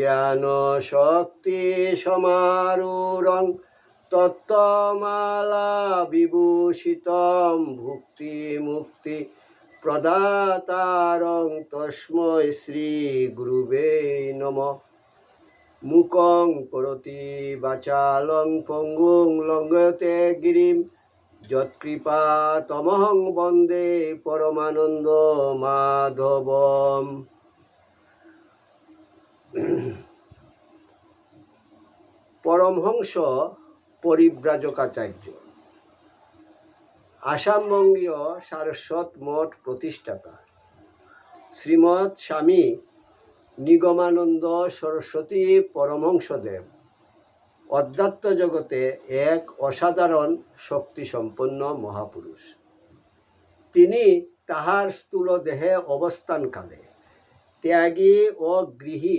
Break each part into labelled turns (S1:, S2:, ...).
S1: জ্ঞান শক্তি সমারূঢ়ং তত্ত্বমালা বিভূষিতম ভুক্তি মুক্তি প্রদাতারং তস্মৈ শ্রী গুরুবে নম। মুকং করতি বাচালং পঙ্গুং লঙ্ঘতে গিরিম। যৎকৃপা তমহং বন্দে পরমানন্দ মাধবম। পরমহংস পরিব্রাজকাচার্য, আসামবঙ্গীয় সারস্বত মঠ প্রতিষ্ঠাতা, শ্রীমৎ স্বামী নিগমানন্দ সরস্বতী পরমহংসদেব, অধ্যাত্ম জগতে এক অসাধারণ শক্তিসম্পন্ন মহাপুরুষ। তিনি তাহার স্থূল দেহে অবস্থানকালে ত্যাগী ও গৃহী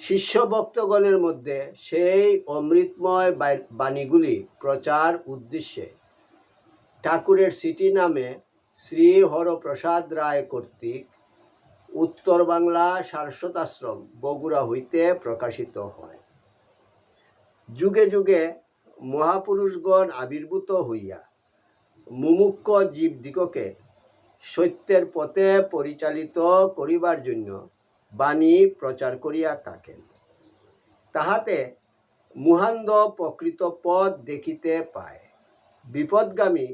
S1: শিষ্য ভক্তগণের মধ্যে সেই অমৃতময় বাণীগুলি প্রচার উদ্দেশ্যে ঠাকুরের সিটি নামে শ্রী হরপ্রসাদ রায় কর্তৃক উত্তর বাংলা সারস্বতাশ্রম বগুড়া হইতে প্রকাশিত হয়। যুগে যুগে মহাপুরুষগণ আবির্ভূত হইয়া মুমুক্ষ জীবদিগকে সত্যের পথে পরিচালিত করিবার জন্য বাণী প্রচার করিয়া থাকেন। তাহাতে মুহান্দ প্রকৃত পথ দেখিতে পায়, বিপদগামী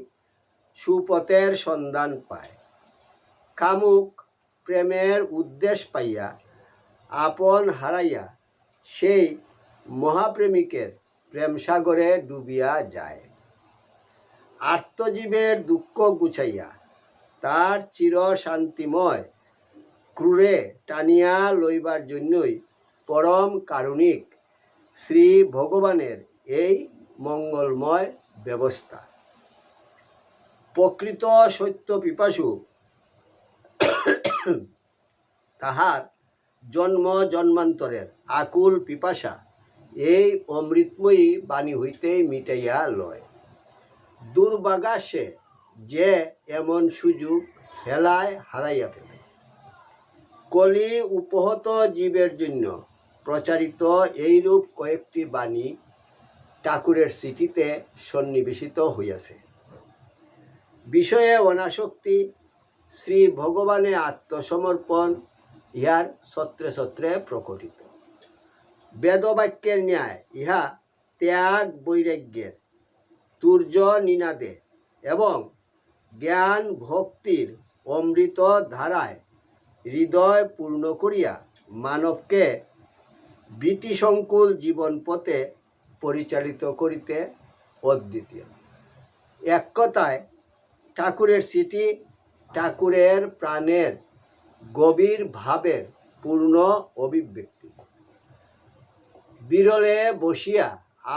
S1: সুপথের সন্ধান পায়। কামুক প্রেমের উদ্দেশ্য পাইয়া, আপন হারাইয়া সেই মহাপ্রেমিকের প্রেমসাগরে ডুবিয়া যায়। আত্মজীবের দুঃখ গুছাইয়া তার চির শান্তিময় ক্রুরে টানিয়া লইবার জন্যই পরম কারুণিক শ্রী ভগবানের এই মঙ্গলময় ব্যবস্থা। প্রকৃত সত্য পিপাসু তাহার জন্ম জন্মান্তরের আকুল পিপাসা এই অমৃতময়ী বাণী হইতেই মিটাইয়া লয়। দুর্বাগা সে যে এমন সুযোগ হেলায় হারাইয়া ফেলে কলি উপহত জীবের জন্য প্রচারিত এইরূপ কয়েকটি বাণী ঠাকুরের সিটিতে সন্নিবেশিত হইয়াছে। বিষয়ে অনাসক্তি, শ্রী ভগবানে আত্মসমর্পণ, ইহার সত্রে সত্রে প্রকটিত। বেদবাক্যের ন্যায় ইহা ত্যাগ বৈরাগ্যের, তুর্য নিনাদে এবং জ্ঞান ভক্তির অমৃত ধারায় হৃদয় পূর্ণ করিয়া মানবকে ভীতিসংকুল জীবন পথে পরিচালিত করিতে অদ্বিতীয় এক কথায়, ঠাকুরের সিটি ঠাকুরের প্রাণের গভীর ভাবের পূর্ণ অভিব্যক্তি। বিরলে বসিয়া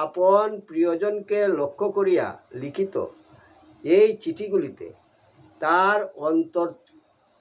S1: আপন প্রিয়জনকে লক্ষ্য করিয়া লিখিত এই চিঠিগুলিতে তার অন্তর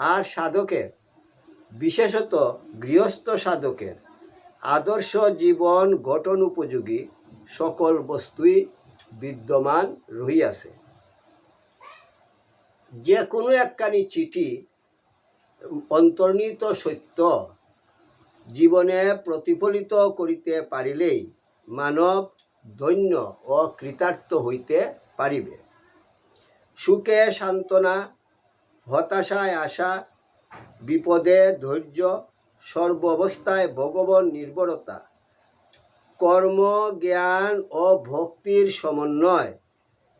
S1: আর সাধকের, বিশেষত গৃহস্থ সাধকের, আদর্শ জীবন গঠন উপযোগী সকল বস্তুই বিদ্যমান রহিয়াছে। যে কোনো একখানি চিঠি অন্তর্নিহিত সত্য জীবনে প্রতিফলিত করিতে পারিলেই মানব ধন্য ও কৃতার্থ হইতে পারিবে। সুখে সান্ত্বনা হতাশায় আশা বিপদে ধৈর্য, সর্বাবস্থায় ভগবান নির্ভরতা কর্ম জ্ঞান ও ভক্তির সমন্বয়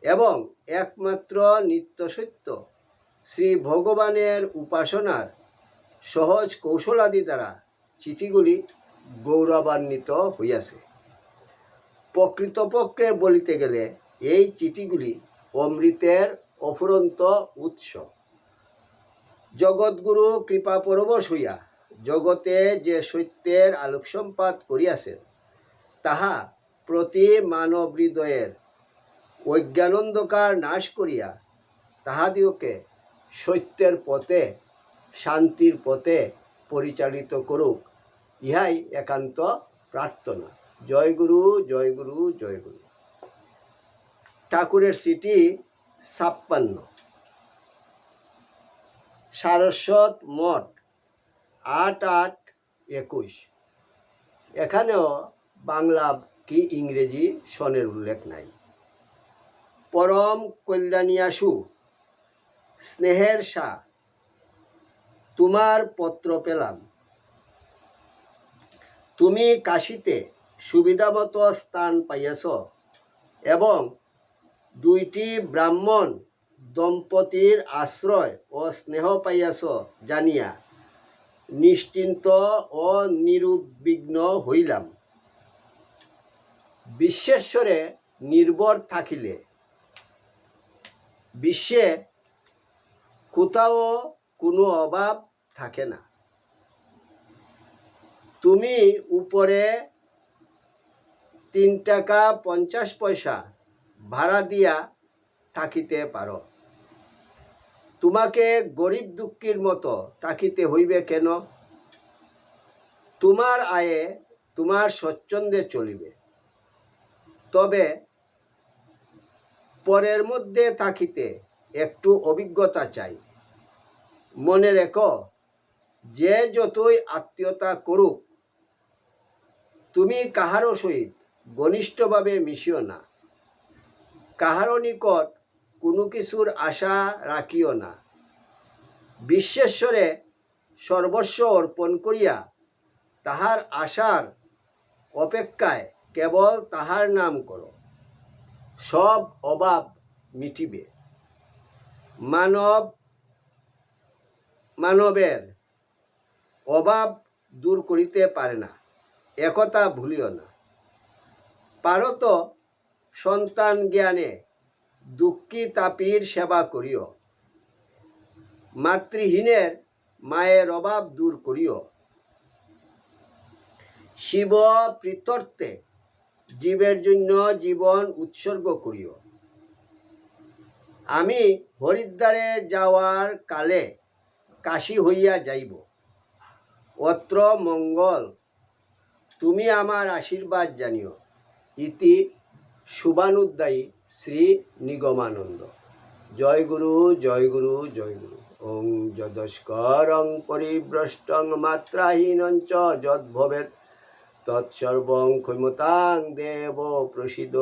S1: এবং একমাত্র নিত্যসত্য শ্রী ভগবানের উপাসনার সহজ কৌশলাদি দ্বারা চিঠিগুলি গৌরবান্বিত হইয়াছে। প্রকৃতপক্ষে বলিতে গেলে এই চিঠিগুলি অমৃতের অফুরন্ত উৎস। জগৎগুরু কৃপা পরবশ হইয়া জগতে যে সত্যের আলোকসম্পাত করিয়াছেন, তাহা প্রতি মানব হৃদয়ের অজ্ঞানন্দকার নাশ করিয়া তাহাদিওকে সত্যের পথে, শান্তির পথে পরিচালিত করুক, ইহাই একান্ত প্রার্থনা। জয় গুরু জয় গুরু জয় গুরু। ঠাকুরের সিটি ছাপ্পান্ন। সারস্বত মঠ, আট আট একুশ। এখানেও বাংলা কি ইংরেজি সনের উল্লেখ নাই। পরম কল্যাণিয়াসু, স্নেহের শাহ তোমার পত্র পেলাম। তুমি কাশিতে সুবিধামতো স্থান পাইয়াছ এবং দুইটি ব্রাহ্মণ দম্পতির আশ্রয় ও স্নেহ পাইয়াছ জানিয়া নিশ্চিন্ত ও নিরুদ্বিগ্ন হইলাম বিশ্বেশ্বরে নির্ভর থাকিলে। বিশ্বে কোথাও কোনো অভাব থাকে না। তুমি উপরে তিন টাকা পঞ্চাশ পয়সা ভাড়া দিয়া থাকিতে পারো তোমাকে গরিব দুঃখীর মতো থাকিতে হইবে কেন? তোমার আয়ে তোমার স্বচ্ছন্দে চলিবে। তবে পরের মধ্যে থাকিতে একটু অভিজ্ঞতা চাই। মনে রেখো, যে যতই আত্মীয়তা করুক, তুমি কাহারও সহিত ঘনিষ্ঠভাবে মিশিও না। কাহারও নিকট কোনো কিছুর আশা রাখিও না। বিশ্বেশ্বরে সর্বস্ব অর্পণ করিয়া তাহার আশার অপেক্ষায় কেবল তাহার নাম করো। সব অভাব মিটিবে। মানব, মানবের অভাব দূর করিতে পারে না একথা ভুলিও না। পারত সন্তান জ্ঞানে দুঃখী তাপির সেবা করিও। মাতৃহীনের মায়ের অভাব দূর করিও। শিব প্রীত্যর্থে জীবের জন্য জীবন উৎসর্গ করিও। আমি হরিদ্বারে যাওয়ার কালে কাশী হইয়া যাইব। অত্র মঙ্গল, তুমি আমার আশীর্বাদ জানিও। ইতি শুভানুদ্দায়ী শ্রী নিগমানন্দ। জয় গুরু জয় গুরু জয় গুরু। ওং যদস্করং পরিভ্রষ্টং মাত্রাহীনং চ যদ্ভবেৎ। তৎসর্বং ক্ষমতাং দেব প্রসিদ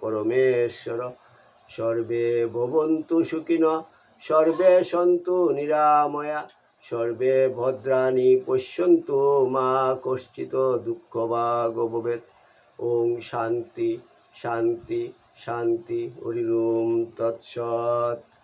S1: পরমেশ্বর। সর্বে ভবন্তু সুখিন, সর্বে সন্তু নিরাময়া। সর্বে ভদ্রাণি পশ্যন্তু মা কশ্চিত দুঃখ বা ভবেত ওং শান্তি শান্তি। শান্তি হরিম তৎসৎ।